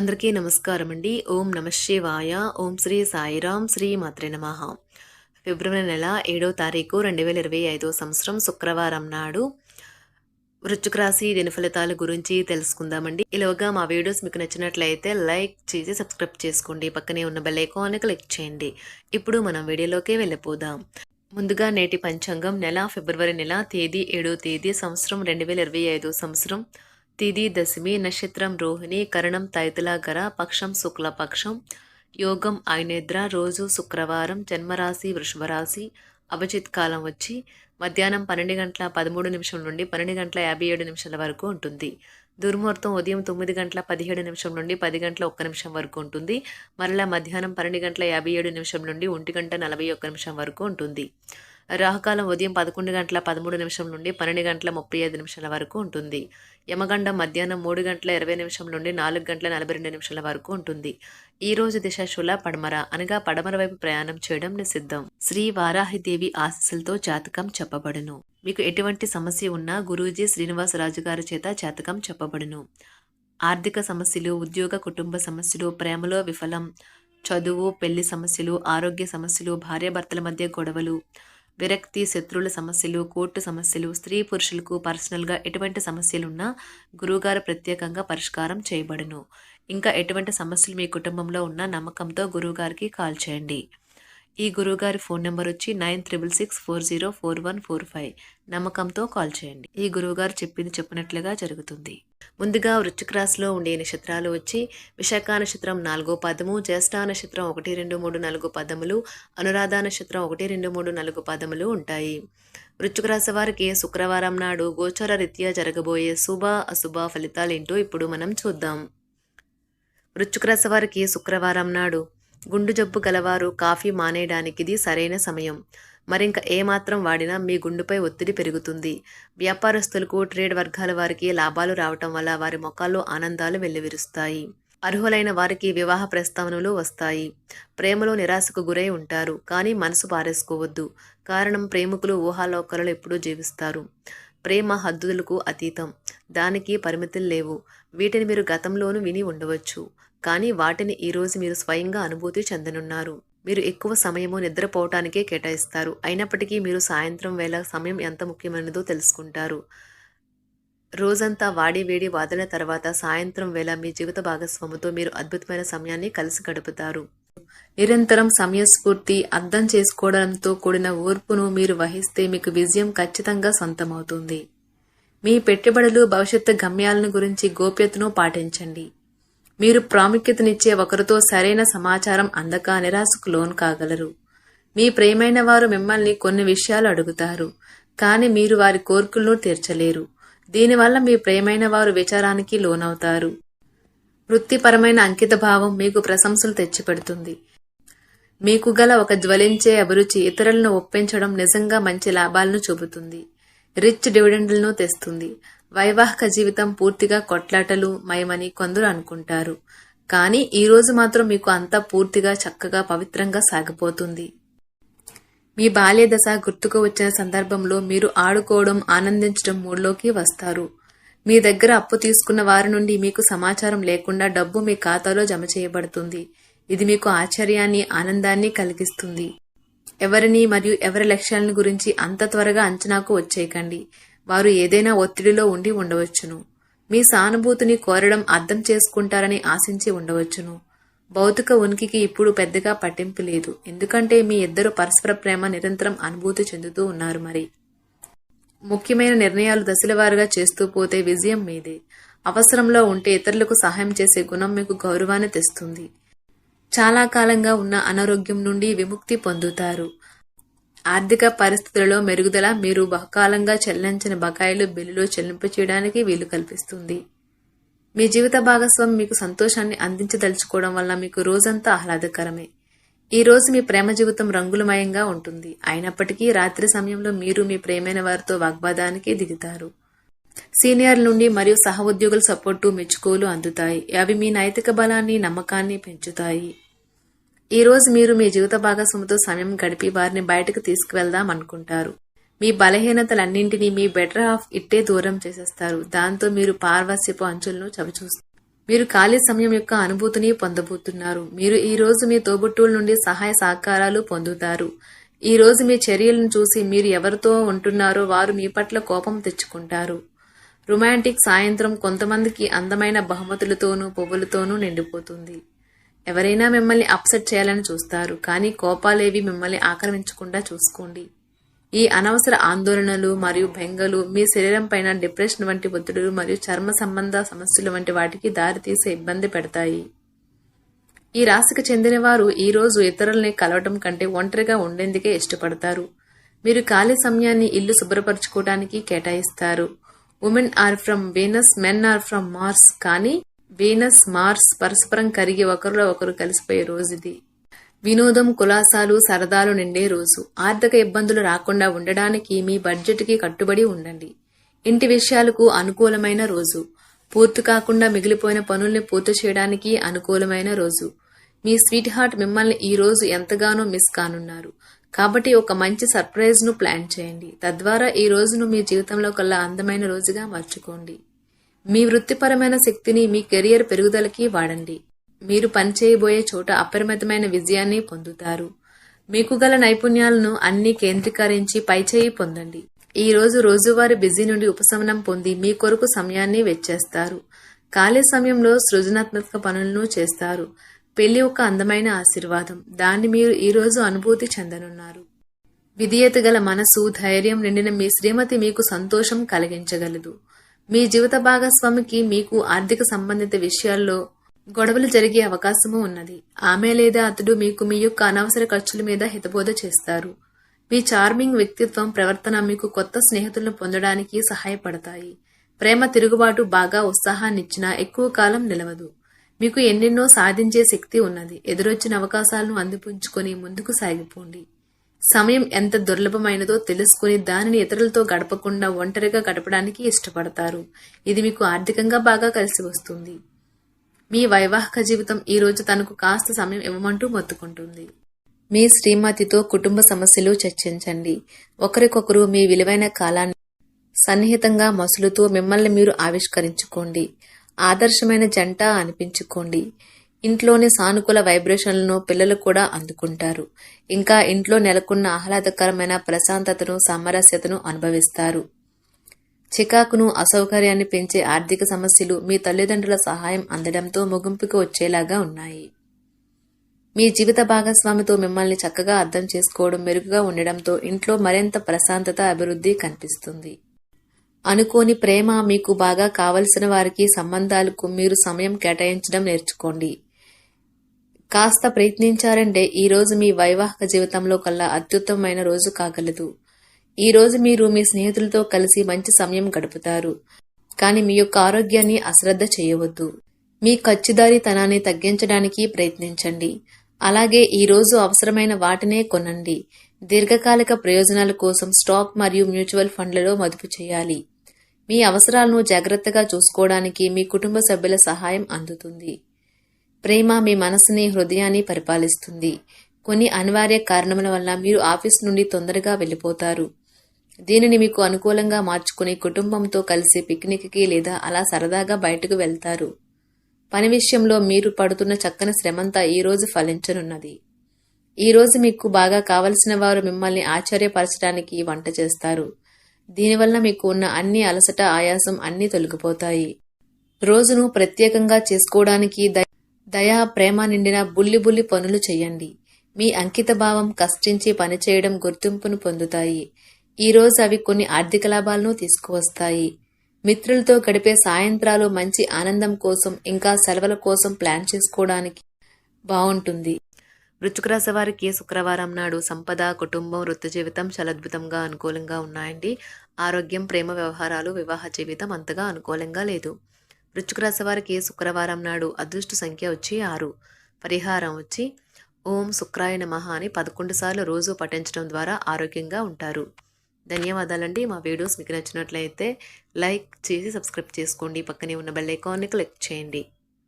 అందరికీ నమస్కారం అండి ఓం నమ శివాయ. ఓం శ్రీ సాయిరాం శ్రీ మాత్రే నమ. ఫిబ్రవరి నెల ఏడో తారీఖు రెండు వేల ఇరవై ఐదో సంవత్సరం శుక్రవారం నాడు వృశ్చిక రాశి దిన ఫలితాల గురించి తెలుసుకుందామండి. ఇలాగా మా వీడియోస్ మీకు నచ్చినట్లయితే లైక్ చేసి సబ్స్క్రైబ్ చేసుకోండి. పక్కనే ఉన్న బెల్ క్లిక్ చేయండి. ఇప్పుడు మనం వీడియోలోకి వెళ్ళిపోదాం. ముందుగా నేటి పంచాంగం నెల ఫిబ్రవరి నెల తేదీ ఏడో తేదీ సంవత్సరం రెండు వేల ఇరవై ఐదో సంవత్సరం. తిది దశమి నక్షత్రం రోహిణి కరణం తైతులాగర పక్షం శుక్లపక్షం యోగం ఐనేద్ర రోజు శుక్రవారం జన్మరాశి వృషభరాశి. అభిజిత్ కాలం వచ్చి మధ్యాహ్నం పన్నెండు గంటల పదమూడు నిమిషం నుండి పన్నెండు గంటల యాభై ఏడు నిమిషాల వరకు ఉంటుంది. దుర్ముహూర్తం ఉదయం తొమ్మిది గంటల పదిహేడు నిమిషం నుండి పది గంటల ఒక్క నిమిషం వరకు ఉంటుంది. మరలా మధ్యాహ్నం పన్నెండు గంటల యాభై ఏడు నిమిషం నుండి ఒంటి గంట నలభై ఒక్క నిమిషం వరకు ఉంటుంది. రాహుకాలం ఉదయం పదకొండు గంటల పదమూడు నిమిషం నుండి పన్నెండు గంటల ముప్పై ఐదు నిమిషాల వరకు ఉంటుంది. యమగండం మధ్యాహ్నం మూడు గంటల ఇరవై నిమిషం నుండి నాలుగు గంటల నలభై రెండు నిమిషాల వరకు ఉంటుంది. ఈ రోజు దిశ శుల పడమర అనగా పడమర వైపు ప్రయాణం చేయడం నిషిద్ధం. శ్రీ వారాహిదేవి ఆశీస్సులతో జాతకం చెప్పబడును. మీకు ఎటువంటి సమస్య ఉన్నా గురూజీ శ్రీనివాసరాజు గారి చేత జాతకం చెప్పబడును. ఆర్థిక సమస్యలు ఉద్యోగ కుటుంబ సమస్యలు ప్రేమలో విఫలం చదువు పెళ్ళి సమస్యలు ఆరోగ్య సమస్యలు భార్యాభర్తల మధ్య గొడవలు విరక్తి శత్రువుల సమస్యలు కోర్టు సమస్యలు స్త్రీ పురుషులకు పర్సనల్గా ఎటువంటి సమస్యలున్నా గురువుగారు ప్రత్యేకంగా పరిష్కారం చేయబడును. ఇంకా ఎటువంటి సమస్యలు మీ కుటుంబంలో ఉన్న నమ్మకంతో గురువుగారికి కాల్ చేయండి. ఈ గురువుగారి ఫోన్ నెంబర్ వచ్చి nine triple six four zero four one four five. నమ్మకంతో కాల్ చేయండి. ఈ గురువుగారు చెప్పింది చెప్పినట్లుగా జరుగుతుంది. ముందుగా వృశ్చిక రాశిలో ఉండే నక్షత్రాలు వచ్చి విశాఖ నక్షత్రం నాలుగో పదము జ్యేష్ఠ నక్షత్రం ఒకటి రెండు మూడు నాలుగు పదములు అనురాధ నక్షత్రం ఒకటి రెండు మూడు నాలుగు పదములు ఉంటాయి. వృశ్చిక రాశి వారికి శుక్రవారం నాడు గోచర రీత్యా జరగబోయే శుభ అశుభ ఫలితాలేంటో ఇప్పుడు మనం చూద్దాం. వృశ్చిక రాశి వారికి శుక్రవారం నాడు గుండు జబ్బు గలవారు కాఫీ మానేయడానికి ఇది సరైన సమయం. మరింక ఏమాత్రం వాడినా మీ గుండుపై ఒత్తిడి పెరుగుతుంది. వ్యాపారస్తులకు ట్రేడ్ వర్గాల వారికి లాభాలు రావటం వల్ల వారి ముఖాల్లో ఆనందాలు వెల్లివిరుస్తాయి. అర్హులైన వారికి వివాహ ప్రస్తావనలు వస్తాయి. ప్రేమలో నిరాశకు గురై ఉంటారు కానీ మనసు పారేసుకోవద్దు. కారణం ప్రేమికులు ఊహాలోకలలో ఎప్పుడూ జీవిస్తారు. ప్రేమ హద్దులకు అతీతం. దానికి పరిమితులు లేవు. వీటిని మీరు గతంలోనూ విని ఉండవచ్చు. కానీ వాటిని ఈరోజు మీరు స్వయంగా అనుభూతి చెందనున్నారు. మీరు ఎక్కువ సమయము నిద్రపోవటానికే కేటాయిస్తారు. అయినప్పటికీ మీరు సాయంత్రం వేళ సమయం ఎంత ముఖ్యమైనదో తెలుసుకుంటారు. రోజంతా వాడి వేడి వాదన తర్వాత సాయంత్రం వేళ మీ జీవిత భాగస్వామితో మీరు అద్భుతమైన సమయాన్ని కలిసి గడుపుతారు. నిరంతరం సమయస్ఫూర్తి అర్థం చేసుకోవడంతో కూడిన ఓర్పును మీరు వహిస్తే మీకు విజయం ఖచ్చితంగా సొంతమవుతుంది. మీ పెట్టుబడులు భవిష్యత్తు గమ్యాలను గురించి గోప్యతను పాటించండి. మీరు ప్రాముఖ్యతనిచ్చే ఒకరితో సరైన సమాచారం అందక నిరాశకు లోన్ కాగలరు. మీ ప్రేమైన వారు మిమ్మల్ని కొన్ని విషయాలు అడుగుతారు కానీ మీరు వారి కోరికలను తీర్చలేరు. దీనివల్ల మీ ప్రేమైన వారు విచారానికి లోనవుతారు. వృత్తిపరమైన అంకిత భావం మీకు ప్రశంసలు తెచ్చిపెడుతుంది. మీకు గల ఒక జ్వలించే అభిరుచి ఇతరులను ఒప్పించడం నిజంగా మంచి లాభాలను చూపుతుంది. రిచ్ డివిడెండ్లను తెస్తుంది. వైవాహిక జీవితం పూర్తిగా కొట్లాటలు మయమని కొందరు అనుకుంటారు. కానీ ఈరోజు మాత్రం మీకు అంతా పూర్తిగా చక్కగా పవిత్రంగా సాగిపోతుంది. మీ బాల్య దశ గుర్తుకు వచ్చిన సందర్భంలో మీరు ఆడుకోవడం ఆనందించడం మూడ్లోకి వస్తారు. మీ దగ్గర అప్పు తీసుకున్న వారి నుండి మీకు సమాచారం లేకుండా డబ్బు మీ ఖాతాలో జమ చేయబడుతుంది. ఇది మీకు ఆశ్చర్యాన్ని ఆనందాన్ని కలిగిస్తుంది. ఎవరిని మరియు ఎవరి లక్ష్యాలను గురించి అంత త్వరగా అంచనాకు వచ్చేయకండి. వారు ఏదైనా ఒత్తిడిలో ఉండి ఉండవచ్చును. మీ సానుభూతిని కోరడం అర్థం చేసుకుంటారని ఆశించి ఉండవచ్చును. భౌతిక ఉనికికి ఇప్పుడు పెద్దగా పట్టింపు లేదు. ఎందుకంటే మీ ఇద్దరు పరస్పర ప్రేమ నిరంతరం అనుభూతి చెందుతూ ఉన్నారు మరి. ముఖ్యమైన నిర్ణయాలు దశలవారుగా చేస్తూ పోతే విజయం మీదే. అవసరంలో ఉంటే ఇతరులకు సహాయం చేసే గుణం మీకు గౌరవాన్ని తెస్తుంది. చాలా కాలంగా ఉన్న అనారోగ్యం నుండి విముక్తి పొందుతారు. ఆర్థిక పరిస్థితులలో మెరుగుదల మీరు బహుకాలంగా చెల్లించిన బకాయిలు బిల్లులో చెల్లింపు చేయడానికి వీలు కల్పిస్తుంది. మీ జీవిత భాగస్వామి మీకు సంతోషాన్ని అందించదలుచుకోవడం వల్ల మీకు రోజంతా ఆహ్లాదకరమే. ఈ రోజు మీ ప్రేమ జీవితం రంగులమయంగా ఉంటుంది. అయినప్పటికీ రాత్రి సమయంలో మీరు మీ ప్రేమైన వారితో వాగ్వాదానికి దిగుతారు. సీనియర్ల నుండి మరియు సహ ఉద్యోగుల సపోర్టు మెచ్చుకోలు అందుతాయి. అవి మీ నైతిక బలాన్ని నమ్మకాన్ని పెంచుతాయి. ఈ రోజు మీరు మీ జీవిత భాగస్వామితో సమయం గడిపి వారిని బయటకు తీసుకువెళ్దాం అనుకుంటారు. మీ బలహీనతలన్నింటినీ మీ బెటర్ ఆఫ్ ఇట్టే దూరం చేసేస్తారు. దాంతో మీరు పార్వస్యపు అంచులను చవిచూస్తారు. మీరు ఖాళీ సమయం యొక్క అనుభూతిని పొందబోతున్నారు. మీరు ఈ రోజు మీ తోబుట్టువుల నుండి సహాయ సహకారాలు పొందుతారు. ఈ రోజు మీ చర్యలను చూసి మీరు ఎవరితో ఉంటున్నారో వారు మీ పట్ల కోపం తెచ్చుకుంటారు. రొమాంటిక్ సాయంత్రం కొంతమందికి అందమైన బహుమతులతోనూ పువ్వులతోనూ నిండిపోతుంది. ఎవరైనా మిమ్మల్ని అప్సెట్ చేయాలని చూస్తారు కానీ కోపాలేవి మిమ్మల్ని ఆక్రమించకుండా చూసుకోండి. ఈ అనవసర ఆందోళనలు మరియు బెంగలు మీ శరీరం పైన డిప్రెషన్ వంటి ఒత్తిడులు మరియు చర్మ సంబంధ సమస్యలు వంటి వాటికి దారితీసే ఇబ్బంది పెడతాయి. ఈ రాశికి చెందిన వారు ఈ రోజు ఇతరుల్ని కలవటం కంటే ఒంటరిగా ఉండేందుకే ఇష్టపడతారు. మీరు ఖాళీ సమయాన్ని ఇల్లు శుభ్రపరచుకోవడానికి కేటాయిస్తారు. Women are from Venus men are from Mars కానీ వీనస్ మార్స్ పరస్పరం కరిగి ఒకరిలో ఒకరు కలిసిపోయే రోజుది వినోదం కులాసాలు సరదాలు నిండే రోజు. ఆర్థిక ఇబ్బందులు రాకుండా ఉండడానికి మీ బడ్జెట్కి కట్టుబడి ఉండండి. ఇంటి విషయాలకు అనుకూలమైన రోజు. పూర్తి కాకుండా మిగిలిపోయిన పనుల్ని పూర్తి చేయడానికి అనుకూలమైన రోజు. మీ స్వీట్ హార్ట్ మిమ్మల్ని ఈ రోజు ఎంతగానో మిస్ కానున్నారు. కాబట్టి ఒక మంచి సర్ప్రైజ్ను ప్లాన్ చేయండి. తద్వారా ఈ రోజును మీ జీవితంలో కల్లా అందమైన రోజుగా మార్చుకోండి. మీ వృత్తిపరమైన శక్తిని మీ కెరియర్ పెరుగుదలకి వాడండి. మీరు పనిచేయబోయే చోట అపరిమితమైన విజయాన్ని పొందుతారు. మీకు గల నైపుణ్యాలను అన్ని కేంద్రీకరించి పైచేయి పొందండి. ఈ రోజు రోజువారి బిజీ నుండి ఉపశమనం పొంది మీ కొరకు సమయాన్ని వెచ్చేస్తారు. ఖాళీ సమయంలో సృజనాత్మక పనులను చేస్తారు. పెళ్ళి ఒక అందమైన ఆశీర్వాదం. దాన్ని మీరు ఈరోజు అనుభూతి చెందనున్నారు. విధేయత గల మనసు ధైర్యం నిండిన మీ శ్రీమతి మీకు సంతోషం కలిగించగలదు. మీ జీవిత భాగస్వామికి మీకు ఆర్థిక సంబంధిత విషయాల్లో గొడవలు జరిగే అవకాశము ఉన్నది. ఆమె లేదా అతడు మీకు మీ యొక్క అనవసర ఖర్చుల మీద హితబోధ చేస్తారు. మీ చార్మింగ్ వ్యక్తిత్వం ప్రవర్తన మీకు కొత్త స్నేహితులను పొందడానికి సహాయపడతాయి. ప్రేమ తిరుగుబాటు బాగా ఉత్సాహాన్నిచ్చినా ఎక్కువ కాలం నిలవదు. మీకు ఎన్నెన్నో సాధించే శక్తి ఉన్నది. ఎదురొచ్చిన అవకాశాలను అందిపుంచుకొని ముందుకు సాగిపోండి. సమయం ఎంత దుర్లభమైనదో తెలుసుకుని దానిని ఇతరులతో గడపకుండా ఒంటరిగా గడపడానికి ఇష్టపడతారు. ఇది మీకు ఆర్థికంగా బాగా కలిసి వస్తుంది. మీ వైవాహిక జీవితం ఈ రోజు తనకు కాస్త సమయం ఇవ్వమంటూ మొత్తుకుంటుంది. మీ శ్రీమతితో కుటుంబ సమస్యలు చర్చించండి. ఒకరికొకరు మీ విలువైన కాలాన్ని సన్నిహితంగా మసులుతూ మిమ్మల్ని మీరు ఆవిష్కరించుకోండి. ఆదర్శమైన జంట అనిపించుకోండి. ఇంట్లోని సానుకూల వైబ్రేషన్లను పిల్లలు కూడా అందుకుంటారు. ఇంకా ఇంట్లో నెలకొన్న ఆహ్లాదకరమైన ప్రశాంతతను సామరస్యతను అనుభవిస్తారు. చికాకును అసౌకర్యాన్ని పెంచే ఆర్థిక సమస్యలు మీ తల్లిదండ్రుల సహాయం అందడంతో ముగింపుకు వచ్చేలాగా ఉన్నాయి. మీ జీవిత భాగస్వామితో మిమ్మల్ని చక్కగా అర్థం చేసుకోవడం మెరుగుగా ఉండడంతో ఇంట్లో మరింత ప్రశాంతత అభివృద్ధి కనిపిస్తుంది. అనుకోని ప్రేమ మీకు బాగా కావలసిన వారికి సంబంధాలకు మీరు సమయం కేటాయించడం నేర్చుకోండి. కాస్త ప్రయత్నించారంటే ఈ రోజు మీ వైవాహిక జీవితంలో కల్లా అత్యుత్తమమైన రోజు కాగలదు. ఈ రోజు మీరు మీ స్నేహితులతో కలిసి మంచి సమయం గడుపుతారు. కానీ మీ యొక్క ఆరోగ్యాన్ని అశ్రద్ధ చేయవద్దు. మీ ఖర్చుదారీతనాన్ని తగ్గించడానికి ప్రయత్నించండి. అలాగే ఈ రోజు అవసరమైన వాటినే కొనండి. దీర్ఘకాలిక ప్రయోజనాల కోసం స్టాక్ మరియు మ్యూచువల్ ఫండ్లలో మదుపు చేయాలి. మీ అవసరాలను జాగ్రత్తగా చూసుకోవడానికి మీ కుటుంబ సభ్యుల సహాయం అందుతుంది. ప్రేమ మీ మనసుని హృదయాన్ని పరిపాలిస్తుంది. కొన్ని అనివార్య కారణముల వల్ల మీరు ఆఫీస్ నుండి తొందరగా వెళ్ళిపోతారు. దీనిని మీకు అనుకూలంగా మార్చుకుని కుటుంబంతో కలిసి పిక్నిక్కి లేదా అలా సరదాగా బయటకు వెళ్తారు. పని విషయంలో మీరు పడుతున్న చక్కని శ్రమంతా ఈరోజు ఫలించనున్నది. ఈరోజు మీకు బాగా కావలసిన వారు మిమ్మల్ని ఆశ్చర్యపరచడానికి వంట చేస్తారు. దీనివల్ల మీకు ఉన్న అన్ని అలసట ఆయాసం అన్నీ తొలగిపోతాయి. రోజును ప్రత్యేకంగా చేసుకోవడానికి దయ దయా ప్రేమ నిండిన బుల్లి బుల్లి పనులు చేయండి మీ అంకిత భావం కష్టించి పనిచేయడం గుర్తింపును పొందుతాయి. ఈ రోజు అవి కొన్ని ఆర్థిక లాభాలను తీసుకువస్తాయి. మిత్రులతో గడిపే సాయంత్రాలు మంచి ఆనందం కోసం ఇంకా సెలవుల కోసం ప్లాన్ చేసుకోవడానికి బాగుంటుంది వృశ్చిక రాశి వారికి శుక్రవారం నాడు సంపద కుటుంబం వృత్తి జీవితం చాలా అద్భుతంగా అనుకూలంగా ఉన్నాయండి. ఆరోగ్యం ప్రేమ వ్యవహారాలు వివాహ జీవితం అంతగా అనుకూలంగా లేదు. వృశ్చిక రాశి వారికి శుక్రవారం నాడు అదృష్ట సంఖ్య వచ్చి ఆరు. పరిహారం వచ్చి ఓం శుక్రాయ నమః అని పదకొండు సార్లు రోజు పఠించడం ద్వారా ఆరోగ్యంగా ఉంటారు. ధన్యవాదాలండి. మా వీడియోస్ మీకు నచ్చినట్లయితే లైక్ చేసి సబ్స్క్రైబ్ చేసుకోండి. పక్కనే ఉన్న బెల్ ఐకాన్ని క్లిక్ చేయండి.